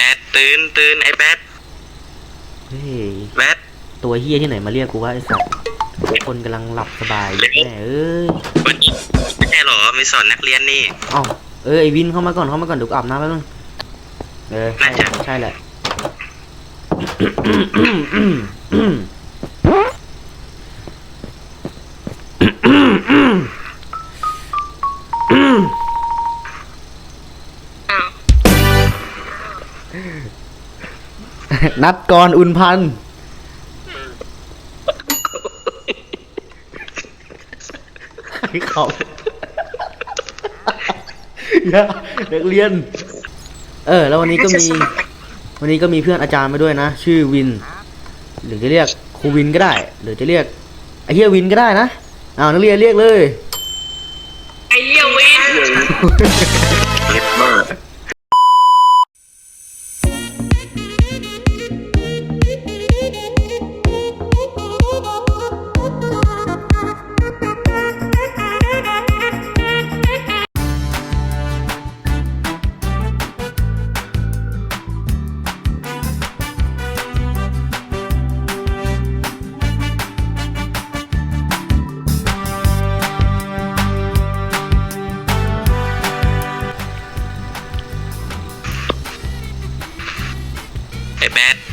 แบดตื่นตื่นไอ้แบดเฮ้ยแบดตัวเฮียที่ไหนมาเรียกกูว่าไอ้สัตว์คนกำลังหลับสบายอยู่แม่เอ้ยวันนี้ไม่ใช่เหรอไม่สอนนักเรียนนี่เอ้าเออไอวินเข้ามาก่อนเข้ามาก่อนเดี๋ยวกูอาบน้ำแป๊บนึงเออใช่น่าจะใช่แหละอ้ นัดก่อนอุ่นพันธุ์ให้เขาอย่าเด็กเรียน เออ แล้ววันนี้ก็มี วันนี้ก็มีเพื่อนอาจารย์มาด้วยนะ ชื่อวิน หรือจะเรียกครูวินก็ได้ หรือจะเรียกไอเฮียวินก็ได้นะอ้าวนักเรียนเรียกเลย ไอเลี้ยวเว้น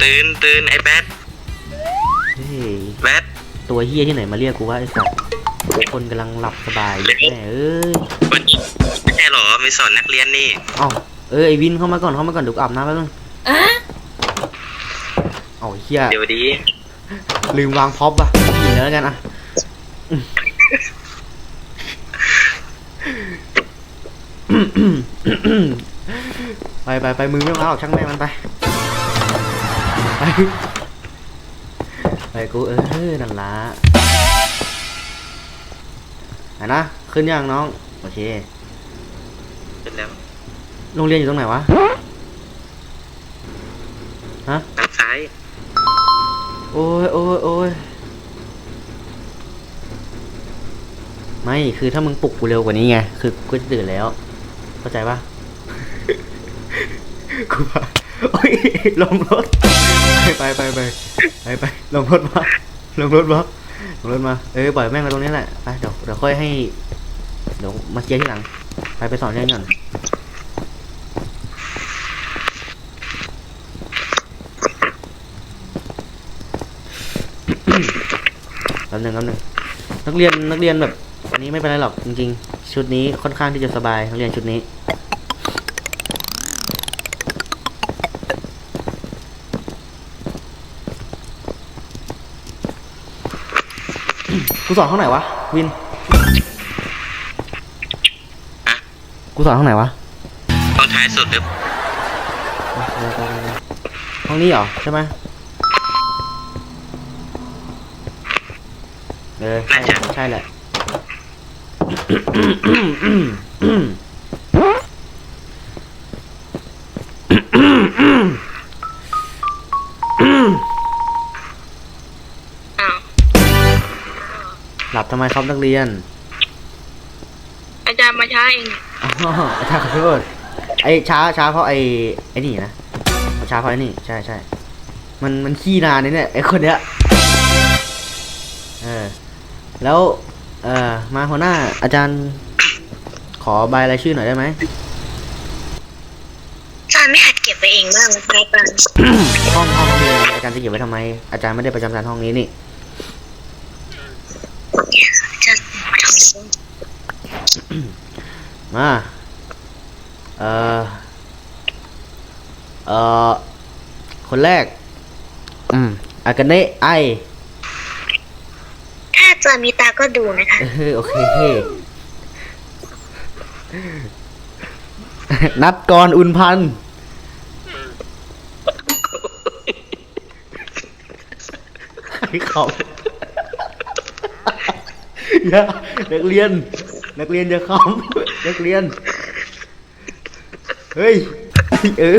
ตื่นตื่นไอ้แบดเฮ้ยแบดตัวเฮียที่ไหนมาเรียกกูว่าไอ้สัตว์คนกำลังหลับสบายอยู่แม่เอ้ยวันนี้ไม่ใช่เหรอไม่สอนนักเรียนนี่เอ้าเออไอวินเข้ามาก่อนเข้ามาก่อนเดี๋ยวกูอาบน้ำแป๊บนึงอะเอ้าเฮียเดี๋ยวดี ลืมวางพ็อปอะอีกแล้วกันอะไปไปไปมือไม่ต้องเอาหรอกช่างแม่งมันไป ไปไปกูเออนั่นละไหนนะ ขึ้นยังน้อง โอเค เป็นแล้วโรงเรียนอยู่ตรงไหนวะ ฮะทางซ้ายโอ้ยโอ้ยโอ้ยไม่ คือถ้ามึงปลุกกูเร็วกว่านี้ไง คือกูจะตื่นแล้ว เข้าใจปะ กูว่า โอ้ยลงรถไปไปไปไปไปไปลงรถมาลงรถมาลงรถมา เออปล่อยแม่งมาตรงนี้แหละ ไปเดี๋ยวเดี๋ยวค่อยให้ เดี๋ยวมาเคลียร์ที่หลัง ไปไปสอนเรียนก่อนแป๊บหนึงแป๊บหนึงนักเรียนนักเรียนแบบวันนี้ไม่เป็นไรหรอกจริง ๆ ชุดนี้ค่อนข้างที่จะสบายนักเรียนชุดนี้ กูสอนห้องไหนวะวิน อะกูสอนห้องไหนวะห้องท้ายสุดหรือห้องนี้เหรอใช่ไหมเออใช่ใช่แหละอ้ บทำไมครับนักเรียนอาจารย์มาช้าเองอ๋ออาจารย์ขอโทษไอช้าช้าเพราะไอไอนี่นะช้าเพราะไอนี่ใช่ใช่มันมันขี้นานนี่เนี่ยไอคนเนี้ยเออแล้วเออมาหัวหน้าอาจารย์ขอใบรายชื่อหน่อยได้ไหมอาจารย์ไม่หัดเก็บไปเองบ้างนะอาจารย์ห้องห้องนี้อาจารย์จะเก็บไว้ทำไม อาจารย์ไม่ได้ประจำการห้องนี้นี่อา จารย์มาทำซิมาเออเออคนแรก อืมอากาเนะไอ ถ้าอาจารย์มีตาก็ดูนะคะเออโอเค นัดก่อนอุ่นพันธุ์ให้เขา อย่านักเรียน นักเรียนจะขำนักเรียน เฮ้ยเออ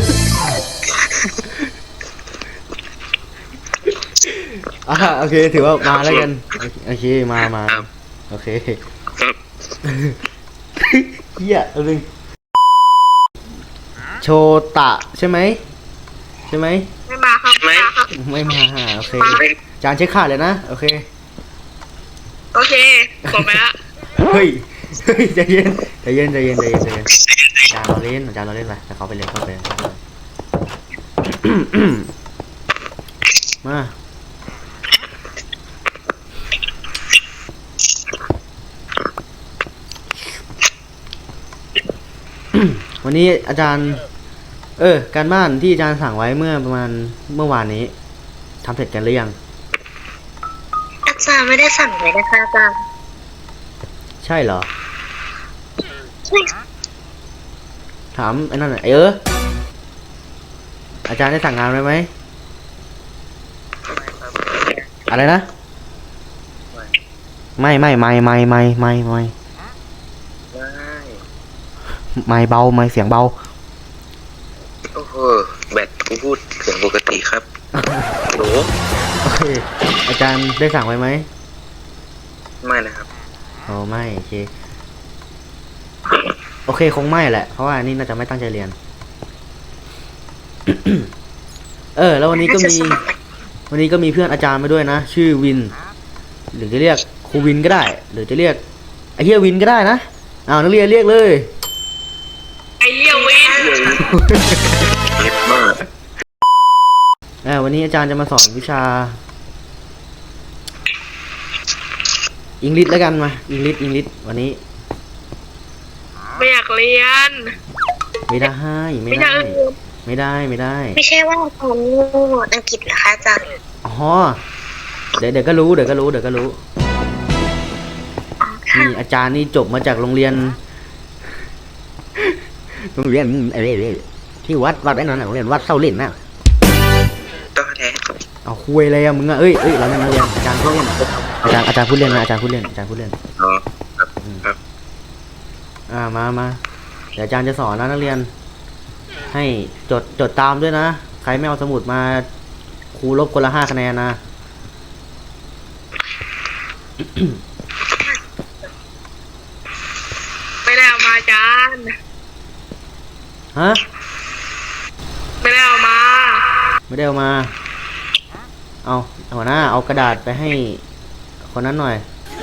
อะโอเคถือว่ามาแล้วกันโอเคมามาครับโอเคครับเฮียเอาเลยโชตะใช่ไหมใช่ไหมไม่มาครับใช่ไหมครับไม่มาหาโอเคอาจารย์เช็คขาดเลยนะ โอเค โอเคผมไปละเฮ้ยเฮ้ยใจเย็นใจเย็นใจเย็นใจเย็นใจเย็นอาจารย์เราเล่นอาจารย์เราเล่นไปแต่เขาไปเลยเขาไปเลยเขาไปเลยมาวันนี้อาจารย์ เออ การบ้านที่อาจารย์สั่งไว้เมื่อประมาณเมื่อวานนี้ทำเสร็จกันหรือยัง อาจารย์ไม่ได้สั่งเลยนะคะอาจารย์ใช่เหรอใช่ถามไอ้นั่นน่ะไอ้เออ อาจารย์ได้สั่งงานไว้ไหม อะไรนะ ไม่ไม่ไม่ไม่ไม่ไม่ไม่ไม่ไม่เบาไม่เสียงเบา อาจารย์ได้สั่งไว้ไหมไม่นะครับโอ้ไม่โอเค โอเคคงไม่แหละ เพราะว่านี่น่าจะไม่ตั้งใจเรียน เออ แล้ววันนี้ก็มี วันนี้ก็มีเพื่อนอาจารย์มาด้วยนะ ชื่อวิน หรือจะเรียกครูวินก็ได้ หรือจะเรียกไอเฮียวินก็ได้นะอ้าวนักเรียนเรียกเลยไอเรียเวนเจ็บมากเออวันนี้อาจารย์จะมาสอนวิชา อังกฤษแล้วกันมาอังกฤษอังกฤษวันนี้ ไม่อยากเรียน ไม่ได้ไม่ไม่อยาได้กเรียนไม่ได้ไม่ได้ ไม่ใช่ว่าผมโง่อังกฤษเหรอคะอาจารย์อ๋อเดี๋ยวเดี๋ยวก็รู้เดี๋ยวก็รู้เดี๋ยวก็รู้อ๋อค่ะนี่อาจารย์นี่จบมาจากโรงเรียนโรงเรียนอะไรที่วัดวัดไอ้นั่นน่ะโรงเรียนวัดเศร้าเล่นน่ะต้องแท้ เอาคุยอะไรอะมึงอะเอ้ยเอ้ยเราเนี่ยนักเรียนอาจารย์พูดเล่นอาจารย์อาจารย์พูดเล่นนะอาจารย์พูดเล่นอาจารย์พูดเล่นอ๋อครับครับอ่ามามาเดี๋ยวอาจารย์จะสอนนะนักเรียน ให้จดจดตามด้วยนะใครไม่เอาสมุดมาครูลบคนละห้าคะแนนนะไม่ได้เอามาอาจารย์ฮะไม่ได้เอามา ไม่ได้เอามา เอาหัวหน้าเอากระดาษไปให้คนนั้นหน่อย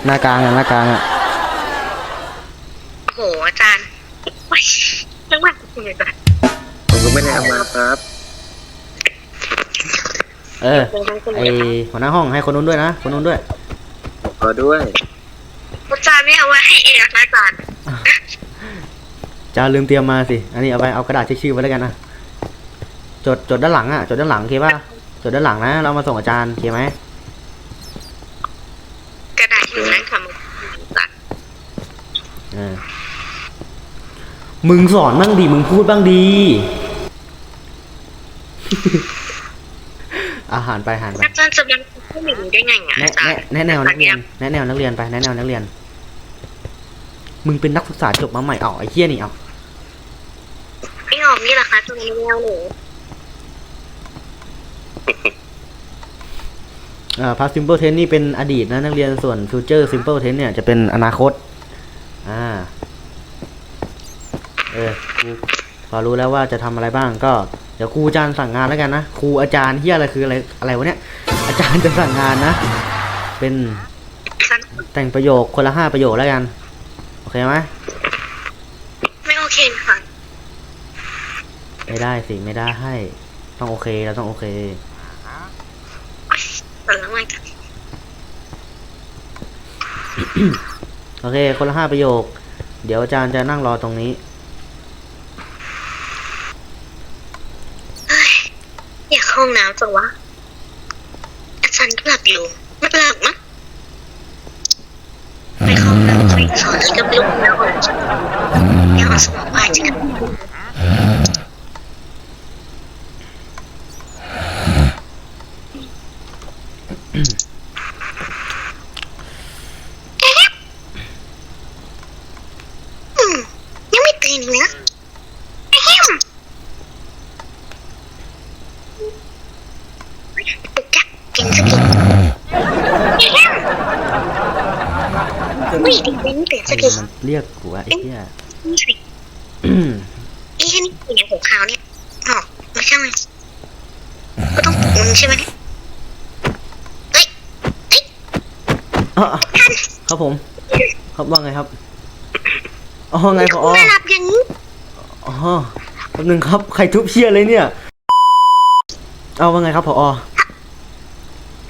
หน้ากลางอะหน้ากลางอะโอ้โหอาจารย์โอ๊ยจังหวะคุณเลยจ้ะผมก็ไม่ได้เอามาครับเออไอหัวหน้าห้องให้คนนู้นด้วยนะคนนู้นด้วยขอด้วยอาจารย์ไม่เอาไว้ให้เองนะคะอาจารย์จะลืมเตรียมมาสิ อันนี้เอาไปเอากระดาษเช็คชื่อไว้แล้วกันนะ จดจดด้านหลังอะจดด้านหลังโอเคป่ะ จดด้านหลังนะ เรามาส่งอาจารย์โอเคไหมกระดาษอยู่นั่นค่ะมึงเออมึงสอนบ้างดีมึงพูดบ้างดี อาหารไปอาหารไปอาจารย์จะยังพูดอย่างนี้ได้ไงอะแนะอาจารแนะย์แนะแนวนักเรียนแนะแนวนักเรียนไปแนะแนวนักเรียน มึงเป็นนักศึกษาจบมาใหม่เอาไอ้เหี้ยนี่เอา ไม่ออกนี่เหรอคะตัวนี้แนวหนู เอ่อ past simple tense นี่เป็นอดีตนะนักเรียนส่วน future simple tense เนี่ยจะเป็นอนาคต อ่า เออครูพอรู้แล้วว่าจะทำอะไรบ้างก็เดี๋ยวครูอาจารย์สั่งงานแล้วกันนะครูอาจารย์เฮียอะไรคืออะไรอะไรวะเนี่ย อาจารย์จะสั่งงานนะ เป็นฉันแต่งประโยคคนละห้าประโยคแล้วกัน โอเคไหมไม่โอเคค่ะ ไม่ได้สิ ไม่ได้ให้ ต้องโอเคเราต้องโอเคแต่แล้วไงกันโอเค คนละห้าประโยค เดี๋ยวอาจารย์จะนั่งรอตรงนี้เฮ้ยอยากเข้าห้องน้ำจังวะ อาจารย์ก็หลับอยู่ไม่หลับมั้งไปเข้าห้องน้ำคุยสอนกับลูกแล้วก่อนเดี๋ยวเอาสมองไปจะกันอืมยังไม่ตื่นอีกนะไอ้เหี้ยมปลุกจักกินสักทีไอ้เหี้ยมไม่ดีเลยไม่ตื่นสักที มัน เรียกกูว่าไอ้เหี้ยนี่สิไอ้แค่นี้เป็นอย่างหัวขาวเนี่ยอ๋อไม่ใช่ไหมใช่ไหมเฮ้ยเฮ้ยอะครับผม ครับว่าไงครับอ๋อไงพอคุณมาหลับอย่างนี้อ๋อแป๊บนึงครับใครทุบเชียเลยเนี่ย เอาว่าไงครับพอ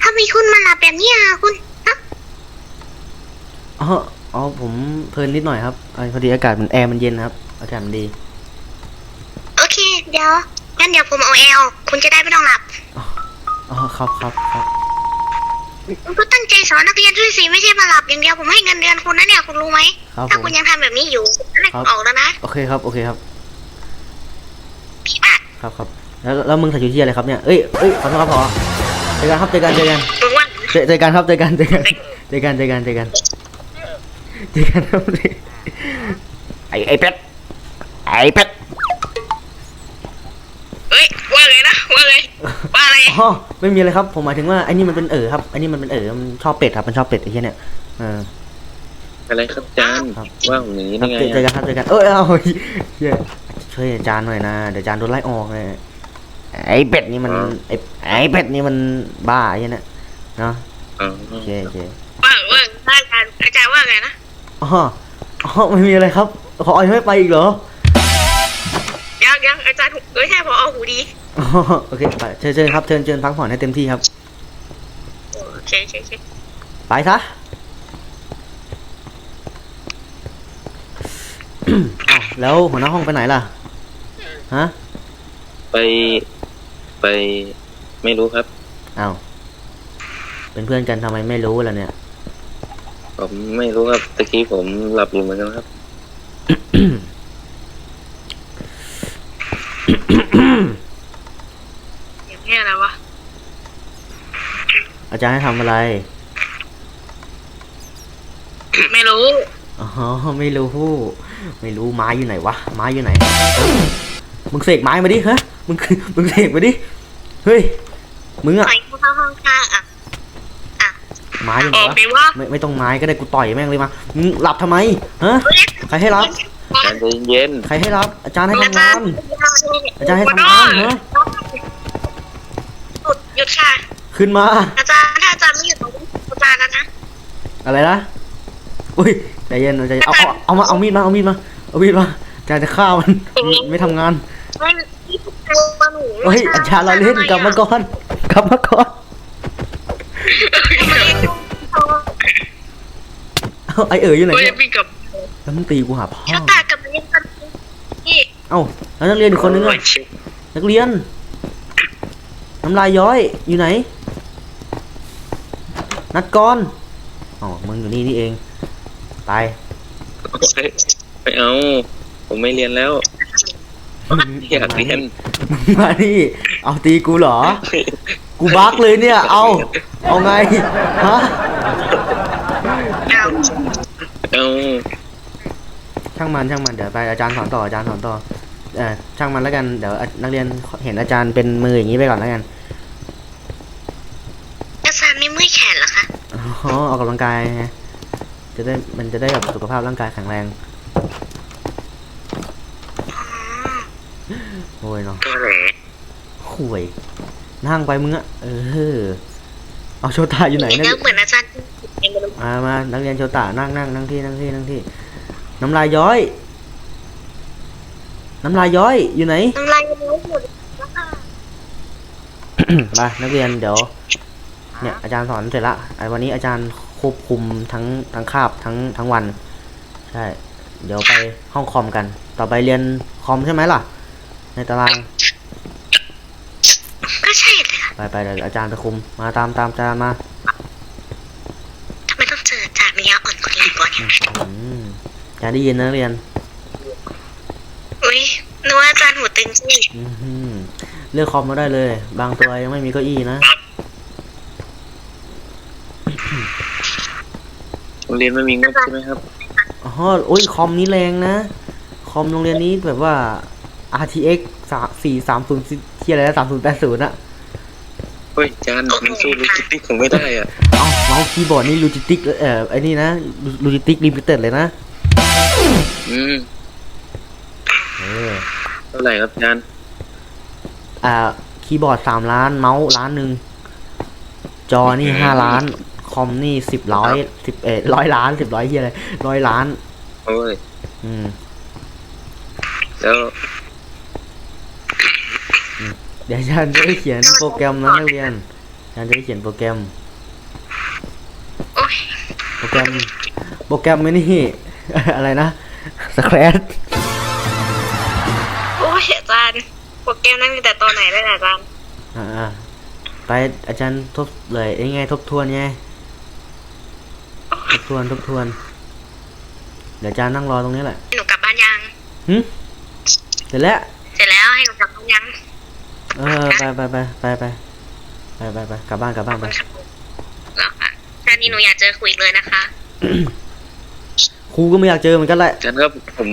ทำไมคุณมาหลับแบบนี้อะคุณฮะอ๋อ อ๋อผมเพลินนิดหน่อยครับเอ้ยพอดีอากาศมันแอร์มันเย็นนะครับ อากาศมันดีโอเค เดี๋ยวงั้นเดี๋ยวผมเอาแอลคุณจะได้ไม่ต้องหลับอ๋อครับครับครับคุณก็ตั้งใจสอนนักเรียนด้วยสิไม่ใช่มาหลับอย่างเดียวผมให้เงินเดือนคุณนะเนี่ยคุณรู้ไหมครับถ้าผคุมณยังทำแบบนี้อยู่ไล่คุณออกแล้วนะโอเคครับโอเคครับพี่มากครับครับแล้วแล้วมึงใส่ชุดเชียอะไรครับเนี่ยเอ้ยเอ้ยขอโทษครับพอเจอกันครับเจอกันเจอกันมึงว่าเจอเจอกันครับเจอกันเจอกันเจอกันเจอกันเจอกัน เจอกันครับไอ้ไอ้เป็ดไอ้เป็ดเฮ้ยว่าไงนะว่าไงว่าอะไรอ๋อไม่มีอะไรครับ ผมหมายถึงว่าไอ้นี่มันเป็นเอ๋อครับไอ้นี่มันเป็นเอ๋อมันชอบเป็ดครับมันชอบเป็ดไอ้เหี้ยเนี่ยเอออะไรครับจานว่าผมอย่างนี้ครัได้ไงเจอกันครับเจอกันเอ้ยเอาเหี้ยช่วยจารย์หน่อยนะเดี๋ยวจารย์โดนไล่ออกเลยไอ้เป็ดนี่มันไอ้ไอ้เป็ดนี่มันบ้าไอ้เนี่ยเนาะโอเคโอเคว่าว่าว่าอาจารย์อาจารย์ว่าไงนะ อ๋ออ๋อไม่มีอะไรครับ ขอออยไม่ไปอีกเหรอยังยังอาจารย์เอ้ยใช่พอเอาหูดีอ๋อโอเคไปเชิญเชิญครับเชิญเชิญพักผ่อนให้เต็มที่ครับ โอเคโอเคโอเคไปซะ อ้าวแล้วหัวหน้าห้องไปไหนล่ะ ฮะ ไปไปไม่รู้ครับ อ้าว เป็นเพื่อนกันทำไมไม่รู้ล่ะเนี่ย ผมไม่รู้ครับตะกี้ผมหลับอยู่เหมือนกันครับอย่างเงี้ยนะวะอาจารย์ให้ทำอะไร ไม่รู้ อ๋อ ไม่รู้ ไม่รู้ไม้อยู่ไหนวะ ไม้อยู่ไหนเอ้ยมึงเสกไม้มาดิฮะมึง มึงเสกมาดิ เฮ้ย มึงอะใส่เข้าห้องข้างอะ ไม้อยู่ไหอนอกวะไปว่าไม่ไม่ต้องไม้ก็ได้กูต่อยแม่งเลยมามึงหลับทำไมฮะใครให้รับจานใจเย็นใครให้รับ อาจารย์ให้อาทำจางารนย์อาจารย์ให้ทำงานเหรอหยุดหยุดค่ะ ขึ้นมา อาจารย์ถ้าอาจารย์ไม่หยุดตรงนี้อาจารย์นะนะ อะไรนะ อุ้ยใจเย็นใจเย็นเอาเอาเอามาเอามีดมาเอามีดมาเอามีดมาอาจารย์จะฆ่ามันไม่ทำงาน ไม่ที่ตัวมาหนูเฮ้ยอาจารย์เราเล่นกลับมาก่อนกลับมาก่อน เอาไอเอ๋ยอยู่ไหนเฮ้ยเนี่ยพี่กับแล้วมึงตีกูหาพ่อเชาตากับเรียนกันนี่เอ้าแล้วนักเรียนอีกคนนึงอะนักเรียนน้ำลายย้อยอยู่ไหน นัดก่อนอ๋อมึงอยู่นี่นี่เองไปไม่เอา ผมไม่เรียนแล้ว อยากเรียนมึงมานี่เอาตีกูเหรอ กูบักเลยเนี่ย เอา เอาไง ฮะเอา เอาช่างมันช่างมันเดี๋ยวไปอาจารย์สอนต่ออาจารย์สอนต่อเออช่างมันแล้วกันเดี๋ยวนักเรียนเห็นอาจารย์เป็นมืออย่างนี้ไปก่อนแล้วกันอาจารย์ไม่เมื่อยแขนเหรอคะอ๋อออกกำลังกายไงจะได้มันจะได้แบบสุขภาพร่างกายแข็งแรงโอ้ยเนาะก็แหละข่วยนั่งไปมึงอะเออเอาโชตาอยู่ไหนเดี๋นะยวเหมือนอาจารย์ ไม่รู้มามานักเรียนโชตานั่งนั่งนั่งที่นั่งที่นั่งที่ น้ำลายย้อย น้ำลายย้อยอยู่ไหน น้ำลายยังไม่หมดแล้วค่ะไปนักเรียนเดี๋ยว เนี่ยอาจารย์สอนเสร็จละไอ้วันนี้อาจารย์ควบคุมทั้งทั้งคาบทั้งทั้งวัน ใช่ เดี๋ยวไปห้องคอมกัน ต่อไปเรียนคอมใช่ไหมล่ะ ในตาราง ก็ใช่เลยค่ะไปไปเดี๋ยวอาจารย์ไปคุม มาตามตามอาจารย์มา ทำไมต้องเจออาจารย์มียาอ่ อนคนอื่นก่อนเนี่ยอืมอาจารย์ได้ยินนะนักเรียน อุ้ยนึกว่าอาจารย์หูตึงสิอือหือเลือกคอมมาได้เลย บางตัวยังไม่มีเก้าอี้นะโรงเรียนไม่มีงบใช่ไหมครับอ๋อโอ้ยคอมนี้แรงนะ คอมโรงเรียนนี้แบบว่า RTX สามสี่สามศูนย์ที่อะไรนะสามศูนย์แปดศูนย์อะเฮ้ยจานมันสู้ลูจิสติกผมไม่ได้อะ เอาเมาส์คีย์บอร์ดนี่ลูจิติกเอ่อไอ้นี่นะลูจิติกลิมิเต็ดเลยนะอืมเออเท่าไหร่ครับจานอ่าคีย์บอร์ดสามล้านเมาส์ล้านหนึ่งจอนี่ห้าล้าน คอมนี่สิบร้อยสิบเอ็ดร้อยล้านสิบร้อยเฮียอะไรร้อยล้าน โอ้ยอืมแล้วเดี๋ยวอาจารย์จะได้เขียนโปรแกรมนะนักเรียนอาจารย์จะได้เขียนโปรแกรมโอ้ยโป โปรแกรมโปรแกรมไม่นี่อะไรนะสแครชโอ้ยอาจารย์โปรแกรมนั่นมีแต่ตอนไหนได้อาจารย์อ่าไปอาจารย์ทบเลยยังไงทบทวนไงทบทวนทบทวน เดี๋ยวอาจารย์นั่งรอตรงนี้แหละหนูกลับบ้านยังหึเสร็จแล้วเสร็จแล้วให้หนูกลับบ้านยังเออไปไปไปไปไปไปไปกลับบ้านกลับบ้านไปานนี้หนูอยากเจอคุยเลยนะคะ ครูก็ไม่อยากเจอเหมือนกันแหละอาจารย์ครับผม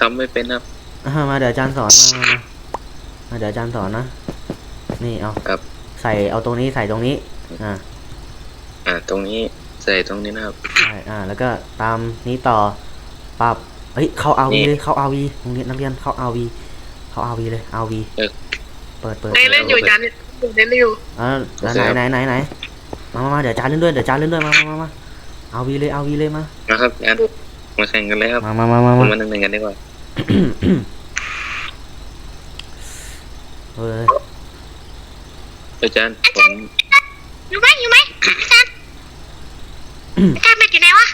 ทำไม่เป็นครับ อ่ามาเดี๋ยวอาจารย์สอนมามามาเดี๋ยวอาจารย์สอนนะ นี่เอาครับ ใส่เอาตรงนี้ใส่ตรงนี้ อ่า อ่า ตรงนี้ใส่ตรงนี้นะครับ ใช่ อ่า แล้วก็ตามนี้ต่อ ปรับ เฮ้ย เข้าอาวีนี่เลย เข้าอาวีโรงเรียนนักเรียน เข้าอาวีเข้าอาวีเลยอาวีเออ เปิดเปิดเล่นเล่นอยู่อาจารย์เล่นอยู่ อ่าแล้วไหนไหนไหนไหน มามามาเดี๋ยวอาจารย์เล่นด้วยเดี๋ยวอาจารย์เล่นด้วยมามามามาอาวีเลยอาวีเลยมานะครับอาจารย์มาแข่งกันเลยครับมามามามาผมมามาหนึ่งหนึ่งกันดีกว่าเฮ้ยอาจารย์ผมอยู่ไหมอยู่ไหมอาจารย์อาจารย์แมทอยู่ไหนวะ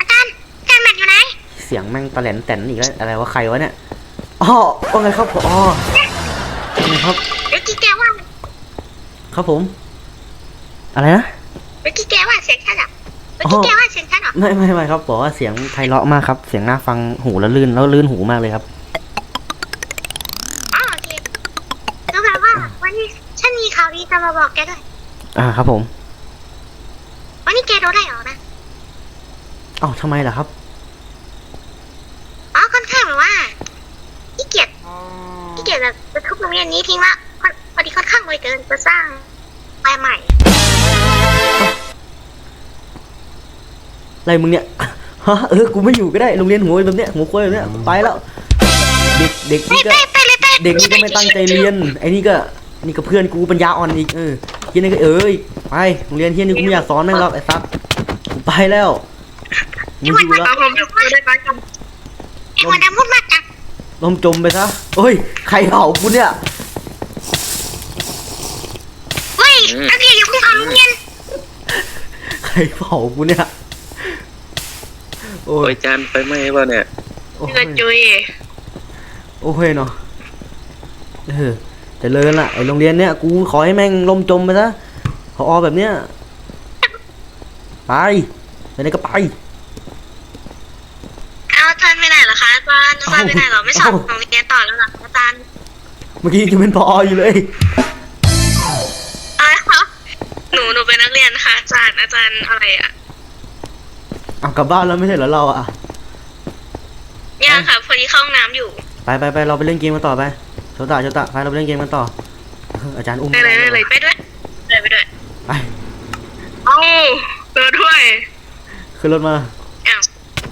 อาจารย์อาจารย์แมทอยู่ไหนเสียงแม่งตะแหลนแตนอีกแล้วอะไรวะใครวะเนี่ยอ๋อว่าไงครับอ๋อว่าไงครับเมื่อกี้แกว่าครับผม อะไรนะเมื่อกี้แกว่าเสียงฉันเหรอเมื่อกี้แกว่าเสียงฉันเหรอไม่ไม่ไม่ครับบอกว่าเสียงไพเราะมากครับ เสียงน่าฟังหูแล้วลื่นแล้วลื่นหูมากเลยครับอ๋อโอเคก็แปลว่าวันนี้ฉันมีข่าวดีจะมาบอกแกด้วย อ่าครับผม วันนี้แกโดนไล่ออกนะเอ้าทำไมล่ะครับอ๋อค่อนข้างแบบว่าขี้เกียจขี้เกียจแบบจะทุบโรงเรียนนี้ทิ้งละค่อนพอดีค่อนข้างไวเกินจะสร้างแปลใหม่ อะไรมึงเนี่ยฮะเออกูไม่อยู่ก็ได้โรงเรียนหัวแบบเนี้ยหัวควายแบบเนี้ยไปแล้ว เด็กเด็กไปนี่ก็ไปไปเลยไปเด็กนี่ก็ไม่ตั้งใจเรียนไอ้นี่ก็นี่ก็เพื่อนกูปัญญาอ่อนอีกเออเฮียนี่ก็เอ้ยไปโรงเรียนเฮียนี่กูไม่อยากสอนแม่งหรอกไอ้ซับกูไปแล้วมึไอ้งวันอยู่นั้นแล้วผมอยู่ได้ไหมไอ้วันนั้นพูดมากจังลมจมไปซะโอ้ยใครเผากูเนี่ยเฮ้ย โรงเรียนใครเผากูเนี่ย โอ้โอ้ยยอาจารย์ไปไหมวะเนี่ยโอ้ยเกิดจุยโอ้ยเนาะเออเจะเลินละไอโรงเรียนเนี้ยกูขอให้แม่งลมจมไปซะพอแบบเนี้ยไปไปไหนก็ไป เอาอาจารย์ไปไหนเหรอคะอาจารย์อาจารย์ไปไหนเหรอไม่สอนโรงเรียนต่อแล้วเหรออาจารย์เมื่อกี้จะเป็นพออยู่เลย ยนค่ะอาจารย์อาจารย์อะไรอะเอากลับบ้านแล้วไม่ใช่เหรอเราอะ ยังค่ะพอดีเข้าห้องน้ำอยู่ ไปไปไปเราไปเล่นเกมกันต่อไปโชตะโชตะไปเราไปเล่นเกมกันต่อเอออาจารย์อุ้มไปเลยไปเลยไปด้วยเลยไปด้วยไปเอ้าเจอด้วยขึ้นรถมาอ้าว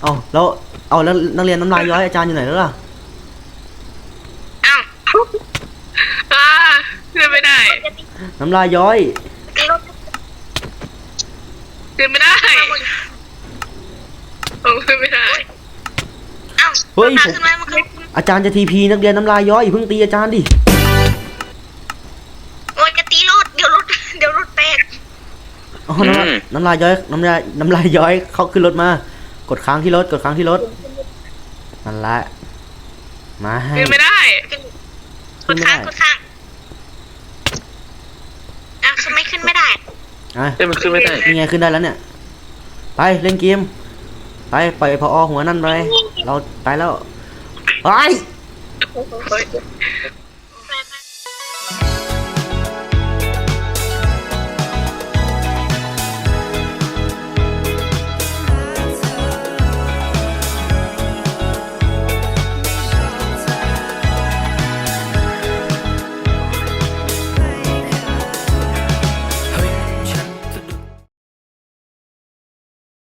เอาแล้วเอาแล้วนักเรียนน้ำลายย้อยอาจารย์อยู่ไหนแล้วล่ะอ้าวอ่าเดินไม่ได้น้ำลายย้อยตีรถ เดินไม่ได้ผมเดินไม่ได้อ้าวเฮ้ยตาผมขึ้นมามันคืออาจารย์จะทีพีนักเรียนน้ำลายย้อยอย่าเพิ่งตีอาจารย์ดิ โอ้ยจะตีรถเดี๋ยวรถเดี๋ยวรถแตกอ๋อน้ำลายน้ำลายย้อย น้ำลาย น้ำลายย้อย เข้าขึ้นรถมา กดค้างที่รถ กดค้างที่รถนั่นแหละ มาให้เดินไม่ได้กดข้างกดข้างอ้าวทำไมขึ้นไม่ได้ อะเอ้ยมันขึ้นไม่ได้ นี่ไงขึ้นได้แล้วเนี่ย ไปเล่นเกม ไปปล่อยพอหัวนั่นไป เราไปแล้วไปโอ้ย